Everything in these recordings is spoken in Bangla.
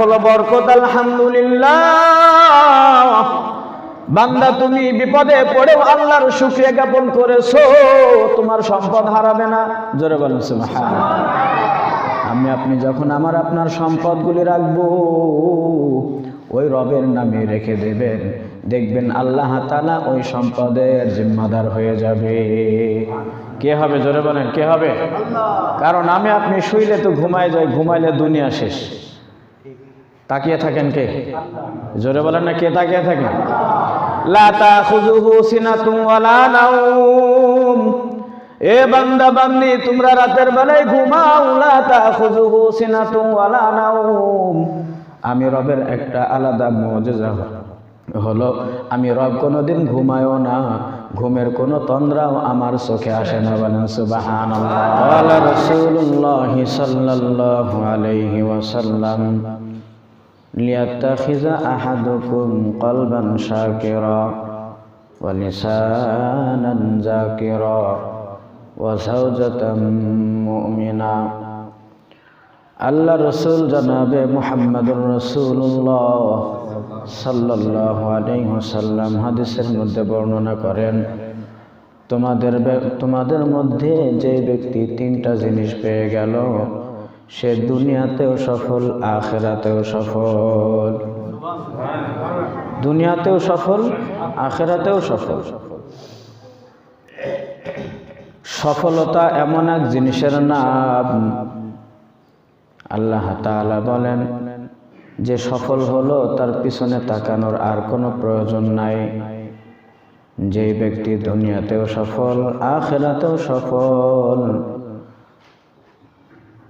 হলো বরকত, আলহামদুলিল্লাহ। বান্দা, তুমি বিপদে পড়েও আল্লাহর শুক্রিয়া জ্ঞাপন করেছ, তোমার সম্পদ হারাবে না। জোরে বলেন আমি আপনি যখন আমার আপনার সম্পদগুলি রাখব, ওই রবের নামে রেখে দেবেন। দেখবেন আল্লাহ তালা ওই সম্পদের জিম্মাদার হয়ে যাবে। কে হবে? জোরে বলেন, কে হবে? কারণ আমি আপনি শুইলে তো ঘুমায় যাই, ঘুমাইলে দুনিয়া শেষ। তাকিয়ে থাকেন কে? জোরে বলেন না, কে তাকিয়ে থাকেন লা তাখুযুহু সিনাতুন ওয়ালা নাওম। এ বান্দা, বান্দি, তোমরা রাতের বেলায় ঘুমাও। লা তাখুযুহু সিনাতুন ওয়ালা নাওম। আমি রবের একটা আলাদা মুজিজা হলো, আমি রব কোনোদিন ঘুমায়ও না, ঘুমের কোনো তন্দ্রাও আমার চোখে আসে না বলেন সুবহানাল্লাহ। ليتخذ أحدكم قلبا شاكرا ولسانا ذاكرا وزوجة مؤمنا আল্লাহ রসুল জানাবে মোহাম্মদুর রসুল্লাহ সাল্লাহ আলাইসাল্লাম হাদিসের মধ্যে বর্ণনা করেন তোমাদের বে- তোমাদের মধ্যে যে ব্যক্তি তিনটা জিনিস পেয়ে গেল সে দুনিয়াতেও সফল, আখেরাতেও সফল। দুনিয়াতেও সফল, আখেরাতেও সফল। সফলতা এমন এক জিনিসের নাম। আল্লাহ তাআলা বলেন, যে সফল হলো তার পিছনে তাকানোর আর কোনো প্রয়োজন নাই। যে ব্যক্তি দুনিয়াতেও সফল, আখেরাতেও সফল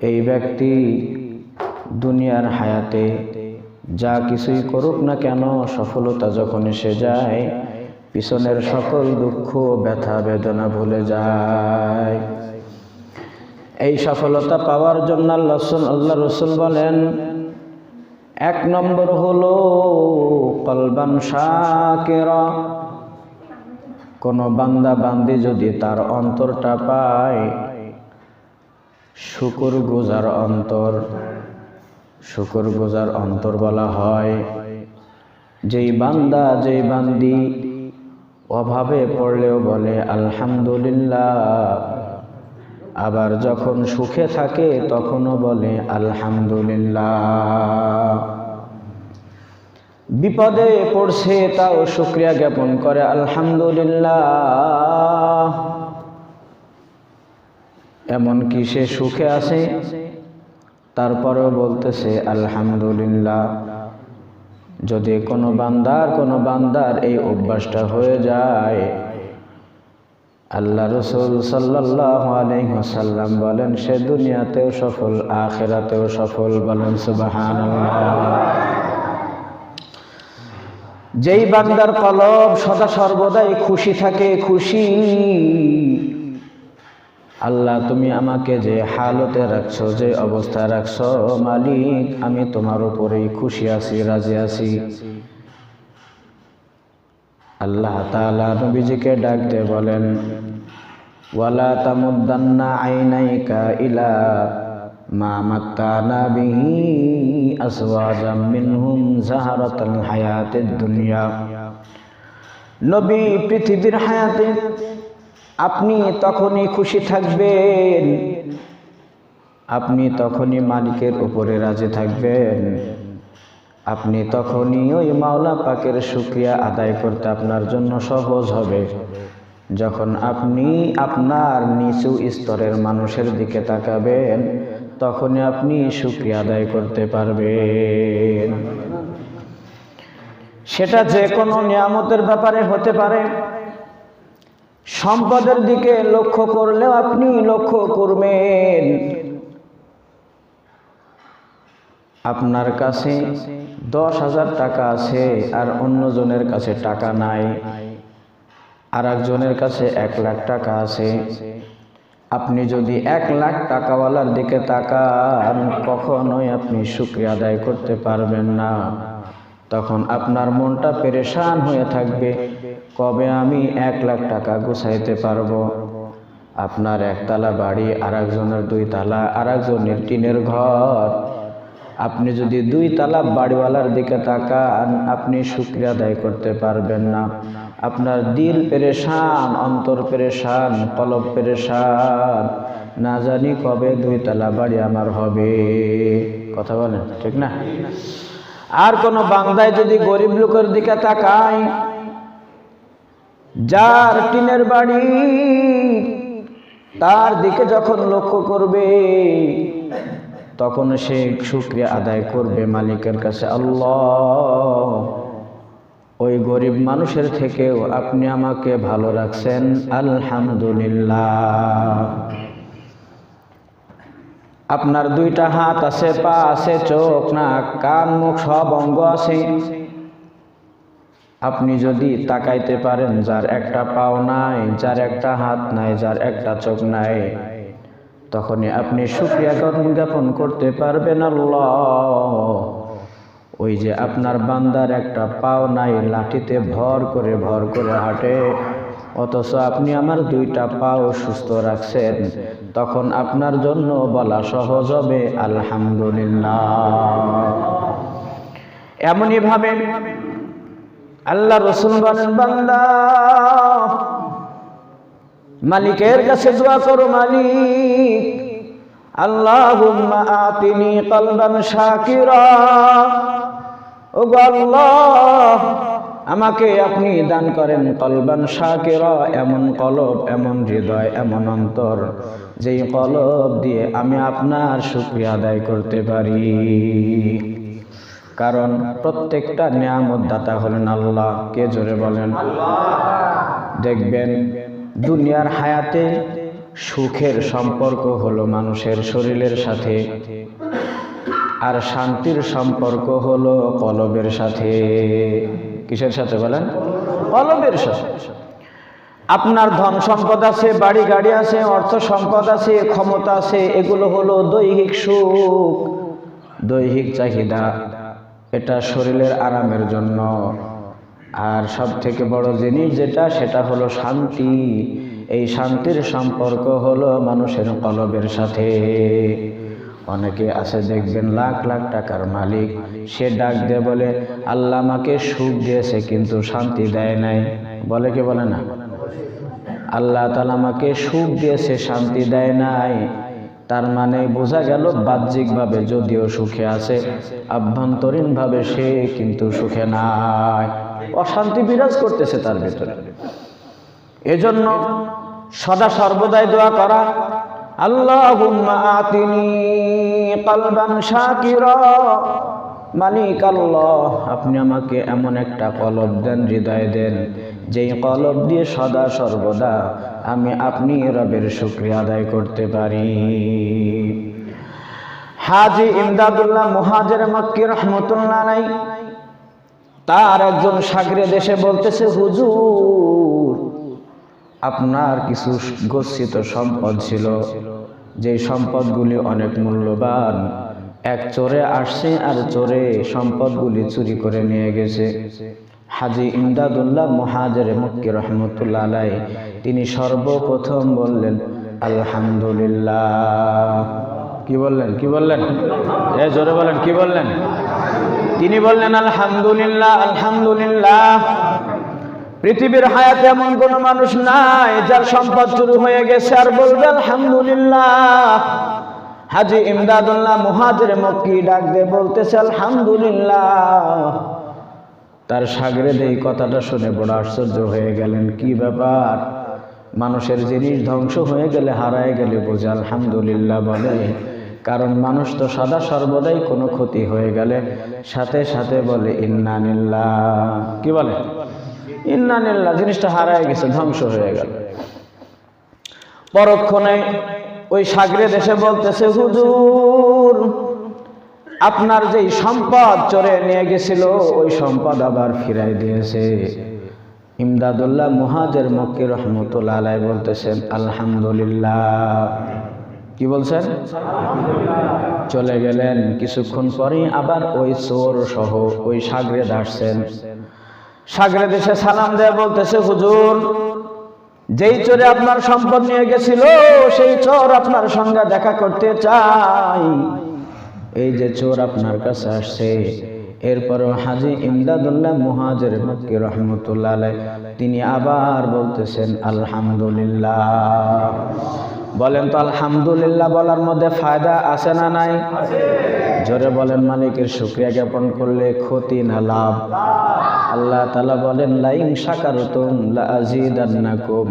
এই ব্যক্তি দুনিয়ার হায়াতে যা কিছুই করুক না কেন, সফলতা যখন এসে যায়, পিছনের সকল দুঃখ, ব্যথা, বেদনা ভুলে যায়। এই সফলতা পাওয়ার জন্য আল্লাহ আল্লাহ রসুল বলেন, এক নম্বর হলো কলবান শাকেরা। কোনো বান্দা বান্দি যদি তার অন্তরটা পায় শুকুর গুজার অন্তর, শুকুর গুজার অন্তর বলা হয়। যেই বান্দা, যেই বান্দি অভাবে পড়লেও বলে, আলহামদুলিল্লাহ। আবার যখন সুখে থাকে, তখনও বলে, আলহামদুলিল্লাহ। বিপদে পড়ছে, তাও শুক্রিয়া জ্ঞাপন করে, আলহামদুলিল্লাহ। এমনকি সে সুখে আছে। তারপরেও বলতেছে, আলহামদুলিল্লাহ। যদি কোনো বান্দার কোনো বান্দার এই অভ্যাসটা হয়ে যায়, আল্লাহ রসুল সাল্লাহ আলহিহাসাল্লাম বলেন, সে দুনিয়াতেও সফল, আখেরাতেও সফল। বলেন সুবাহান যেই বান্দার কলব সদা সর্বদাই খুশি থাকে, খুশি। আল্লাহ, তুমি আমাকে যে হালতে রাখছো, যে অবস্থা রাখছো, মালিক, আমি তোমার উপরেই খুশি আছি, রাজি আছি। আল্লাহ তাআলা নবীজিকে ডাক দিয়ে বলেন, ওয়ালা তামুদ্দান্না আইনাইকা ইলা মা মাত্তানা বিহি আসওয়াজাম মিনহুম জাহারাতাল হায়াতিদ দুনিয়া। নবী পৃথিবীর হায়াতে আপনি তখনই খুশি থাকবেন। আপনি তখনই মালিকের উপরে রাজি থাকবেন। আপনি তখনই ওই মাওলা পাকের শুক্রিয়া আদায় করতে আপনার জন্য সহজ হবে। যখন আপনি আপনার নিচু স্তরের মানুষের দিকে তাকাবেন, তখনই আপনি শুক্রিয়া আদায় করতে পারবেন। সেটা যে কোনো নিয়ামতের ব্যাপারে হতে পারে। সম্পদের দিকে লক্ষ্য করলেও আপনি লক্ষ্য করবেন। আপনার কাছে দশ হাজার টাকা আছে আর অন্যজনের কাছে টাকা নাই। আর একজনের কাছে এক লাখ টাকা আছে। আপনি যদি এক লাখ টাকাওয়ালার দিকে তাকান, কখনোই আপনি শুক্রিয়া আদায় করতে পারবেন না। তখন আপনার মনটা পেরেশান হয়ে থাকবে। কবে আমি এক লাখ টাকা গুছাইতে পারব? আপনার একতলা বাড়ি আর একজনের দুই তালা আর একজনের টিনের ঘর। আপনি যদি দুই তালা বাড়িওয়ালার দিকে তাকান, আপনি শুক্রিয়া আদায় করতে পারবেন না। আপনার দিল পেরেশান, অন্তর পেরেশান, কলব পেরেশান। না জানি কবে দুই তালা বাড়ি আমার হবে। কথা বলেন, ঠিক না? আর কোনো বাংলায় যদি গরিব লোকের দিকে তাকায় যার টিনের বাড়ি তার দিকে যখন লক্ষ্য করবে, তখন সে শুক্রিয়া আদায় করবে মালিকের কাছে। আল্লাহ, ওই গরিব মানুষের থেকেও আপনি আমাকে ভালো রাখছেন। আলহামদুলিল্লাহ। আপনার দুইটা হাত আছে, পা আছে, চোখ, নাক, কান, মুখ, সব অঙ্গ আছে। আপনি যদি তাকাইতে পারেন, যার একটা পাও নাই, যার একটা হাত নাই, যার একটা চোখ নাই, তখনই আপনি সুক্রিয়া জ্ঞাপন করতে পারবেন আল্লাহ। ওই যে আপনার বান্দার একটা পাও নাই, লাঠিতে ভর করে ভর করে হাঁটে, অথচ আপনি আমার দুইটা পাও সুস্থ রাখছেন, তখন আপনার জন্য বলা সহজ হবে, আলহামদুলিল্লাহ। এমনই ভাবে আল্লাহ রসুল বলেন, বান্দা, মালিকের কাছে দোয়া করো, মালিক। আল্লাহুম্মা আতিনি কলবান শাকিরা। ও আল্লাহ, আমাকে আপনি দান করেন কলবান শাকিরা। এমন কলব, এমন হৃদয়, এমন অন্তর, যেই কলব দিয়ে আমি আপনার শুকরিয়া আদায় করতে পারি। কারণ প্রত্যেকটা নিয়ামত দাতা হলেন আল্লাহ। কে জোরে বলেন? দেখবেন দুনিয়ার হায়াতে সুখের সম্পর্ক হলো মানুষের শরীরের সাথে, আর শান্তির সম্পর্ক হলো কলবের সাথে। কিসের সাথে বলেন? কলবের সাথে। আপনার ধন সম্পদ আছে, বাড়ি গাড়ি আছে, অর্থ সম্পদ আছে, ক্ষমতা আছে, এগুলো হলো দৈহিক সুখ। দৈহিক চাহিদা। এটা শরীরের আরামের জন্য। আর সব থেকে বড় জিনিস যেটা, সেটা হলো শান্তি। এই শান্তির সম্পর্ক হলো মানুষের কলবের সাথে। অনেকে আছে, দেখবেন লাখ লাখ টাকার মালিক, সে ডাক দিয়ে বলে, আল্লাহ আমাকে সুখ দিয়েছে, কিন্তু শান্তি দেয় নাই। বলে কি বলে না? আল্লাহ তালা আমাকে সুখ দিয়েছে, শান্তি দেয় নাই। তার মানে বোঝা গেল বাহ্যিকভাবে যদিও সুখে আছে, আভ্যন্তরীণভাবে সে কিন্তু সুখে নাই। অশান্তি বিরাজ করতেছে তার ভেতরে। এজন্য সদা সর্বদাই দোয়া করা আল্লাহ আতিনি কলবান শাকিরা। মালিক আল্লাহ আপনি আমাকে এমন একটা কলব দেন, হৃদয় দেন, যেই কলব দিয়ে সদা সর্বদা আমি আপনি রবের শুক্রিয়া আদায় করতে পারি। হাজি ইমদাদুল্লাহ মুহাজের মক্কি রহমতুল্লাহ নাই তার একজন সাগরে দেশে বলতেছে, হুজুর, আপনার কিছু গচ্ছিত সম্পদ ছিল যে সম্পদগুলি অনেক মূল্যবান। এক চোরে আসছে আর চোরে সম্পদগুলি চুরি করে নিয়ে গেছে। হাজি ইমদাদুল্লাহ মহাজের মক্কি রহমতুল্লাহ আলাই তিনি সর্বপ্রথম বললেন, আলহামদুলিল্লাহ। কি বললেন? কি বললেন? এ জোরে বলেন, কি বললেন? তিনি বললেন, আলহামদুলিল্লাহ আলহামদুলিল্লাহ। পৃথিবীর হায়াতে এমন কোন মানুষ নাই যার সম্পদ শুরু হয়ে গেছে আর বলবে, আলহামদুলিল্লাহ। হাজি ইমদাদুল্লাহ মুহাজির মক্কি ডাক দিয়ে বলতেছে, আলহামদুলিল্লাহ। তার সাগরে এই কথাটা শুনে বড় আশ্চর্য হয়ে গেলেন। কি ব্যাপার? মানুষের জিনিস ধ্বংস হয়ে গেলে হারায় গেলে বোঝে, আলহামদুলিল্লাহ বলে। কারণ মানুষ তো সদা সর্বদাই কোনো ক্ষতি হয়ে গেলে। সাথে সাথে বলে, ইন্নানিল্লাহ কি বলে? ইন্নানিল্লাহ জিনিসটা হারায় গেছে, ধ্বংস হয়ে গেল। পরক্ষণে ওই সাগরে দেশে বলতেছে, হুজুর, আপনার যেই সম্পদ চোরে নিয়ে গেছিল, ওই সম্পদ আবার ফিরাই দিয়েছে। ইমদাদুল্লাহ মুহাজের মক্কি রহমতুল্লাহ বলতেছেন, আলহামদুলিল্লাহ। কি বলছেন? চলে গেলেন। কিছুক্ষণ পরেই আবার ওই চোর সহ ওই সাগরে আসছেন। সাগরে দেশে সালাম দেয়া বলতেছে, হুজুর যেই চোরে আপনার সম্পদ নিয়ে গেছিল, সেই চোর আপনার সঙ্গে দেখা করতে চাই। এই যে চোর আপনার কাছে আসছে এরপরও হাজি ইমদাদুল্লাহ মুহাজের মক্কি রহমতুল্লাহ তিনি আবার বলতেছেন, আলহামদুলিল্লাহ। বলেন তো, আলহামদুলিল্লাহ বলার মধ্যে ফায়দা আছে না নাই? জোরে বলেন, মালিকের শুক্রিয়া জ্ঞাপন করলে ক্ষতি না লাভ। আল্লাহ তালা বলেন লাইং সাকারতুম লাজিদান্নাকুম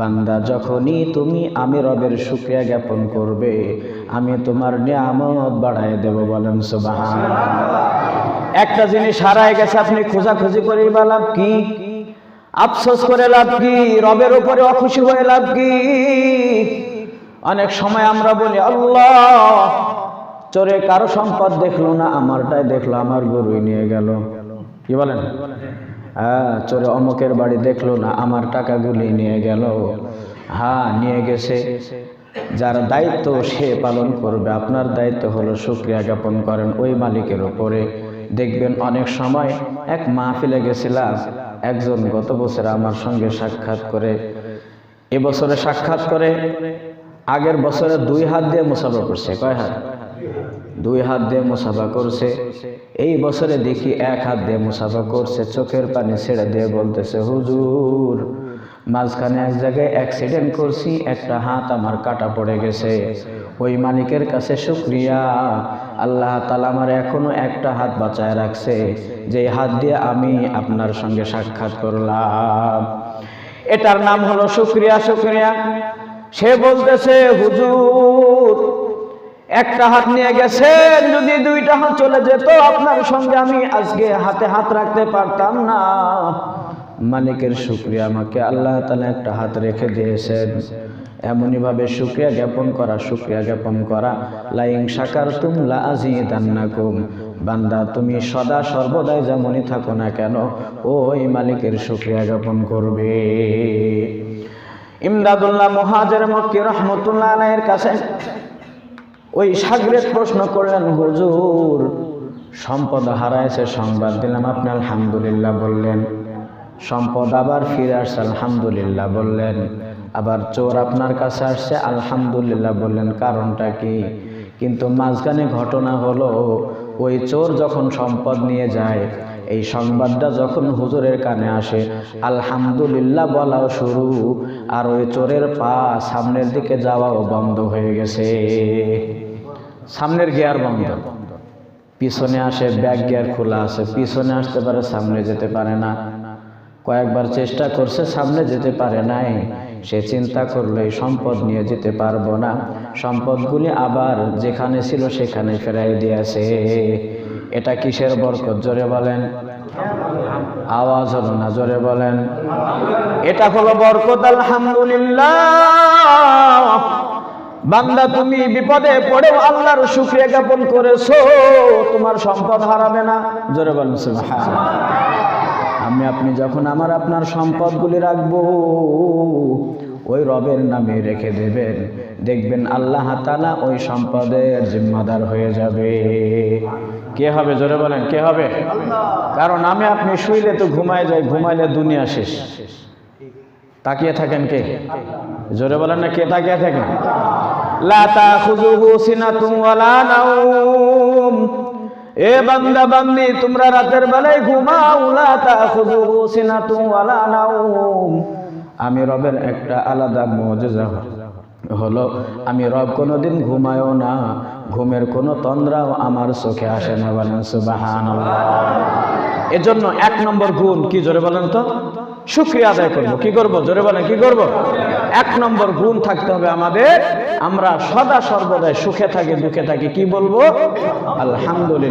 বান্দা, যখনই তুমি আমি রবের শুক্রিয়া জ্ঞাপন করবে, আমি তোমার নিয়ামত বাড়ায় দেব বলেন একটা জিনিস হারায় গেছে, আপনি খোঁজাখুঁজি করে বা লাভ কি? আফসোস করে লাভ কি? রবের উপরে অখুশি হয়ে লাভ কি? অনেক সময় আমরা বলি, আল্লাহ, চোরে কারও সম্পদ দেখল না, আমারটাই দেখল, আমার গরুই নিয়ে গেল। কি বলেন? চোরে অমুকের বাড়ি দেখল না, আমার টাকাগুলি নিয়ে গেল। হ্যাঁ নিয়ে গেছে। যার দায়িত্ব সে পালন করবে। আপনার দায়িত্ব হলো শুক্রিয়া জ্ঞাপন করেন ওই মালিকের ওপরে দেখবেন অনেক সময় এক মাহফিলে গেছিলাম, একজন গত বছর আমার সঙ্গে সাক্ষাৎ করে এবছরে সাক্ষাৎ করে, আগের বছরে দুই হাত দিয়ে মুসাফা করছে। কয় হাত? দুই হাত দিয়ে মুসাফা করছে। এই বছরে দেখি এক হাত দিয়ে মুসাফা করছে, চোখের পানি ছেড়ে দিয়ে বলতেছে, হুজুর, মাঝখানে এক জায়গায় অ্যাক্সিডেন্ট করছি, একটা হাত আমার কাটা পড়ে গেছে। ওই মালিকের কাছে শুক্রিয়া। আল্লাহ তালা আমার এখনও একটা হাত বাঁচায় রাখছে। যে হাত দিয়ে আমি আপনার সঙ্গে সাক্ষাৎ করলাম। এটার নাম হলো শুক্রিয়া শুক্রিয়া। সে বলতেছে, হুজুর একটা হাত নিয়ে গেছেন, যদি দুইটা হাত চলে যেত, আপনার সঙ্গে আমি আজকে হাতে হাত রাখতে পারতাম না। মালিকের শুক্রিয়া আমাকে, আল্লাহ তালা একটা হাত রেখে দিয়েছেন। এমনইভাবে শুক্রিয়া জ্ঞাপন করা, শুক্রিয়া জ্ঞাপন করা। লাইং সাকার তুম লাজিদান্নাকুম বান্দা, তুমি সদা সর্বদাই যেমনই থাকো না কেন, ওই মালিকের শুক্রিয়া জ্ঞাপন করবে। ইমদাদুল্লাহ মহাজের মক্কি রহমতুল্লাহ আলাইয়ের কাছে ওই সাগরের প্রশ্ন করলেন, হুজুর, সম্পদ হারাইছে সংবাদ দিলাম। আপনি আলহামদুলিল্লাহ বললেন। সম্পদ আবার ফিরে আসছে, আলহামদুলিল্লাহ বললেন। আবার চোর আপনার কাছে আসছে, আলহামদুলিল্লাহ বললেন। কারণটা কি? কিন্তু মাঝখানে ঘটনা হলো, ওই চোর যখন সম্পদ নিয়ে যায় এই সংবাদটা যখন হুজুরের কানে আসে, আলহামদুলিল্লাহ বলাও শুরু, আর ওই চোরের পা সামনের দিকে যাওয়াও বন্ধ হয়ে গেছে। সামনের গিয়ার বন্ধ। পিছনে আসে, ব্যাক গিয়ার খোলা আছে, পিছনে আসতে পারে, সামনে যেতে পারে না। কয়েকবার চেষ্টা করছে, সামনে যেতে পারে নাই। সে চিন্তা করল, এই সম্পদ নিয়ে যেতে পারব না। সম্পদগুলি আবার যেখানে ছিল সেখানে ফেরাই দিয়েছে। এটা কিসের বরকত? জোরে বলেন। আওয়াজ হলো না, জোরে বলেন। এটা হলো বরকত, আলহামদুলিল্লাহ। বান্দা, তুমি বিপদে পড়েও আল্লাহর শুক্রিয়া জ্ঞাপন করেছ, তোমার সম্পদ হারাবে না। জোরে বলেন আমি, আপনি যখন আমার আপনার সম্পদগুলি রাখব, ওই রবের নামে রেখে দেবেন। দেখবেন আল্লাহ তালা ওই সম্পদের জিম্মাদার হয়ে যাবে। কে হবে? জোরে বলেন, কে হবে? কারণ আমি আপনি শুইলে তো ঘুমায় যাই ঘুমাইলে দুনিয়া শেষ। তাকিয়ে থাকেন কে? জোরে বলেন না, কে তাকিয়ে থাকেন? এ বান্দা, বান্দি, তোমরা রাতের বেলায় ঘুমাও। আমি রবের একটা আলাদা মুজিজা। হলো, আমি রব কোনোদিন ঘুমায়ও না, ঘুমের কোনো তন্দ্রাও আমার চোখে আসে না বলেন সুবহানাল্লাহ। এজন্য এক নম্বর গুণ কি জোরে বলেন তো? শুক্রিয়া আদায় করব। কি করব? জোরে বলেন, কি করব? এক নম্বর গুণ থাকতে হবে আমাদের, আমরা সদা সর্বদাই সুখে থাকি, দুঃখে থাকি, কি বলব? আলহামদুলিল্লাহ।